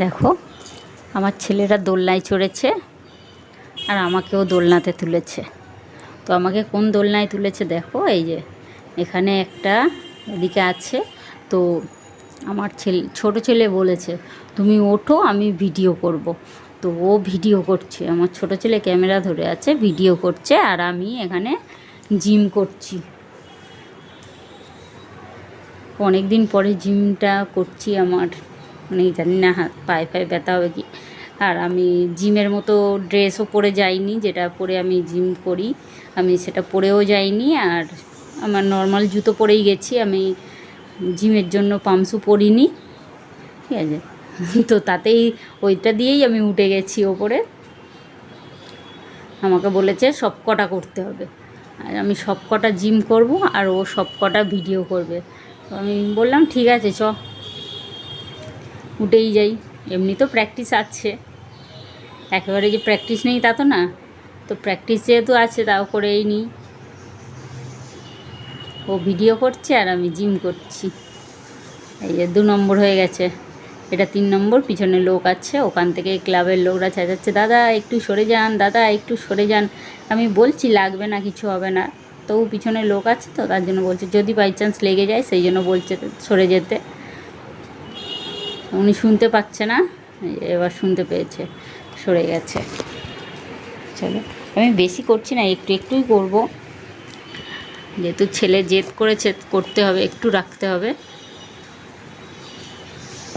দেখো, আমার ছেলেরা দোলনায় চড়েছে আর আমাকেও দোলনাতে তুলেছে। তো আমাকে কোন দোলনায় তুলেছে দেখো, এই যে এখানে একটা এদিকে আছে। তো আমার ছেলে, ছোটো ছেলে বলেছে, তুমি ওঠো, আমি ভিডিও করব। তো ও ভিডিও করছে, আমার ছোটো ছেলে ক্যামেরা ধরে আছে, ভিডিও করছে আর আমি এখানে জিম করছি। অনেক দিন পরে জিমটা করছি আমার। মানে জানি না হাত পায়ে পায়ে ব্যথা হবে কি। আর আমি জিমের মতো ড্রেসও পরে যাইনি, যেটা পরে আমি জিম করি। আমি সেটা পরেও যাইনি, আর আমার নর্মাল জুতো পরেই গেছি। আমি জিমের জন্য পামসু পরিনি, ঠিক আছে? তো তাতেই ওইটা দিয়েই আমি উঠে গেছি ওপরে। আমাকে বলেছে, সব কটা করতে হবে। আর আমি সব কটা জিম করব, আর ও সব কটা ভিডিও করবে। তো আমি বললাম, ঠিক আছে, চ। উঠেই যাই। এমনি তো প্র্যাকটিস আছে। একেবারে যে প্র্যাকটিস নেই তা তো না। তো প্র্যাকটিস যেহেতু আছে, তাও করেই নিই। ও ভিডিও করছে আর আমি জিম করছি। এই যে দু নম্বর হয়ে গেছে। এটা তিন নম্বর, পিছনে লোক আছে। ওখান থেকে ক্লাবের লোকরা চেঁচাচ্ছে, দাদা, একটু সরে যান, দাদা, একটু সরে যান। আমি বলছি, লাগবে না, কিছু হবে না। তবু পিছনে লোক আছে তো, তার জন্য বলছে, যদি বাই চান্স লেগে যায়, সেই জন্য বলছে সরে যেতে। উনি শুনতে পাচ্ছে না, এবার শুনতে পেয়েছে, সরে গেছে। চলো, আমি বেশি করছি না, একটু একটুই করব। যেহেতু ছেলে জেদ করেছে, করতে হবে, একটু রাখতে হবে।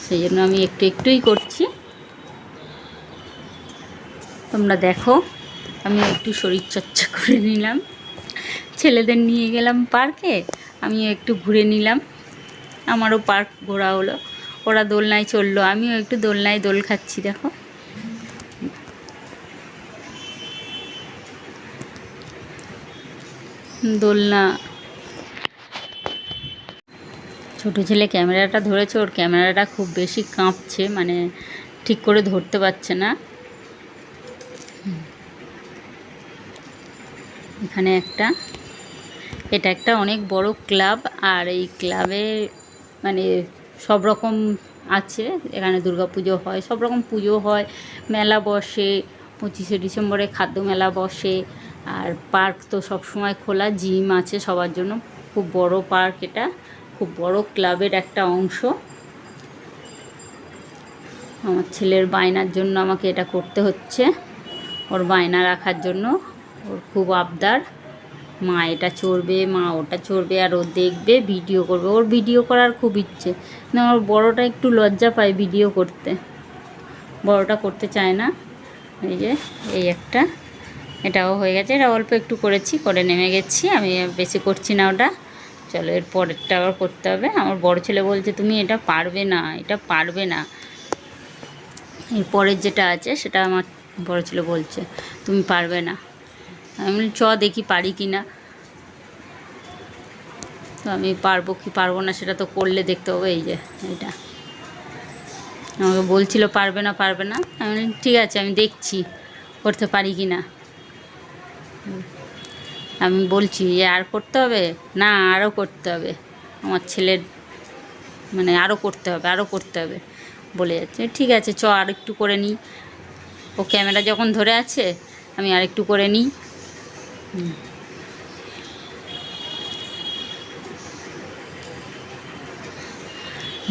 সেই জন্য আমি একটু একটুই করছি। তোমরা দেখো, আমি একটু শরীরচর্চা করে নিলাম। ছেলেদের নিয়ে গেলাম পার্কে, আমিও একটু ঘুরে নিলাম। আমারও পার্ক ঘোরা হলো। ওরা দোলনায় চলল, আমিও একটু দোলনায় দোল খাচ্ছি, দেখো। দোলনা। ছোটো ছেলে ক্যামেরাটা ধরেছে, ওর ক্যামেরাটা খুব বেশি কাঁপছে মানে ঠিক করে ধরতে পারছে না। এখানে একটা, এটা একটা অনেক বড় ক্লাব, আর এই ক্লাবে মানে সব রকম আছে, এখানে দুর্গা পুজো হয়, সব রকম পুজো হয়। মেলা বসে, পঁচিশে ডিসেম্বরে খাদ্য মেলা বসে, আর পার্ক তো সব সময় খোলা, জিম আছে সবার জন্য। খুব বড় পার্ক এটা, খুব বড় ক্লাবের একটা অংশ। আমার ছেলের বায়নার জন্য আমাকে এটা করতে হচ্ছে, ওর বায়না রাখার জন্য, ওর খুব আবদার। মা এটা চড়বে, মা ওটা চড়বে আর ও দেখবে ভিডিও করবে। ওর ভিডিও করার খুব ইচ্ছে। না, ওর বড়োটা একটু লজ্জা পায় ভিডিও করতে। বড়োটা করতে চায় না। এই যে, এই একটা। এটাও হয়ে গেছে। এটা অল্প একটু করেছি করে নেমে গেছি। আমি বেশি করছি না ওটা। চলো, এর পরেরটা আবার করতে হবে। আমার বড় ছেলে বলছে, তুমি এটা পারবে না, এটা পারবে না। এর পরের যেটা আছে, সেটা আমার বড় ছেলে বলছে, তুমি পারবে না। আমি চ দেখি পারি কি না তো আমি পারব কি পারব না সেটা তো করলে দেখতে হবে, এই যে এটা আমাকে বলছিল পারবে না পারবে না। আমি ঠিক আছে, আমি দেখছি, করতে পারি কি না আমি বলছি, যে আর করতে হবে? না, আরও করতে হবে। আমার ছেলের মানে আরও করতে হবে, আরও করতে হবে বলে যাচ্ছে। ঠিক আছে, চ আর একটু করে নিই। ও ক্যামেরা যখন ধরে আছে, আমি আর একটু করে নিই।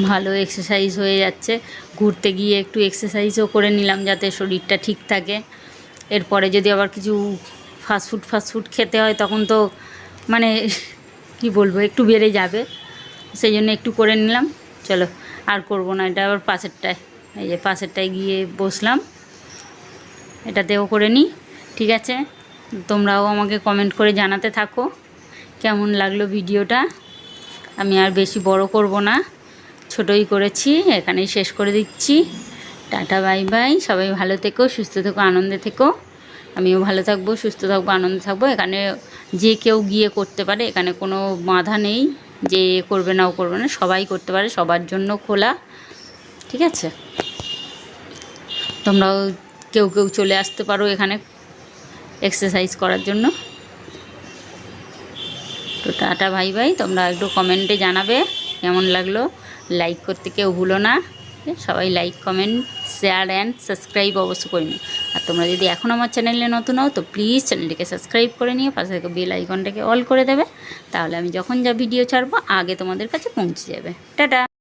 ভালো এক্সারসাইজ হয়ে যাচ্ছে। ঘুরতে গিয়ে একটু এক্সারসাইজও করে নিলাম যাতে শরীরটা ঠিক থাকে। এরপরে যদি আবার কিছু ফাস্টফুড ফাস্টফুড খেতে হয়, তখন তো মানে কি বলব, একটু বেড়ে যাবে। সেই জন্য একটু করে নিলাম। চলো, আর করব না, এটা আবার পাশেরটায়। এই যে পাশেরটায় গিয়ে বসলাম। এটাতেও করে নিই, ঠিক আছে? তোমরাও আমাকে কমেন্ট করে জানাতে থাকো কেমন লাগল ভিডিওটা আমি আর বেশি বড় করব না। ছোটই করেছি, এখানেই শেষ করে দিচ্ছি। টাটা বাই বাই সবাই ভালো থেকো, সুস্থ থেকো, আনন্দে থেকো। আমিও ভালো থাকব, সুস্থ থাকব, আনন্দে থাকব। এখানে যে কেউ গিয়ে করতে পারে, এখানে কোনো বাধা নেই। যে করবে না, ও করবে না, সবাই করতে পারে, সবার জন্য খোলা। ঠিক আছে? তোমরাও কেউ কেউ চলে আসতে পারো এখানে। এক্সারসাইজ করার জন্য। তো টাটা ভাই ভাই তোমরা একটু কমেন্টে জানাবে কেমন লাগল। লাইক করতে কেউ ভুলো না। সবাই like comment share and subscribe অবশ্য করে নিও। আর তোমরা যদি এখন আমার চ্যানেলে নতুন হও, তো প্লিজ চ্যানেলটিকে সাবস্ক্রাইব করে নিও। পাশে থেকে বেল আইকনটাকে অল করে দেবে। তাহলে আমি যখন যা ভিডিও ছাড়বো, আগে তোমাদের কাছে পৌঁছে যাবে। টাটা!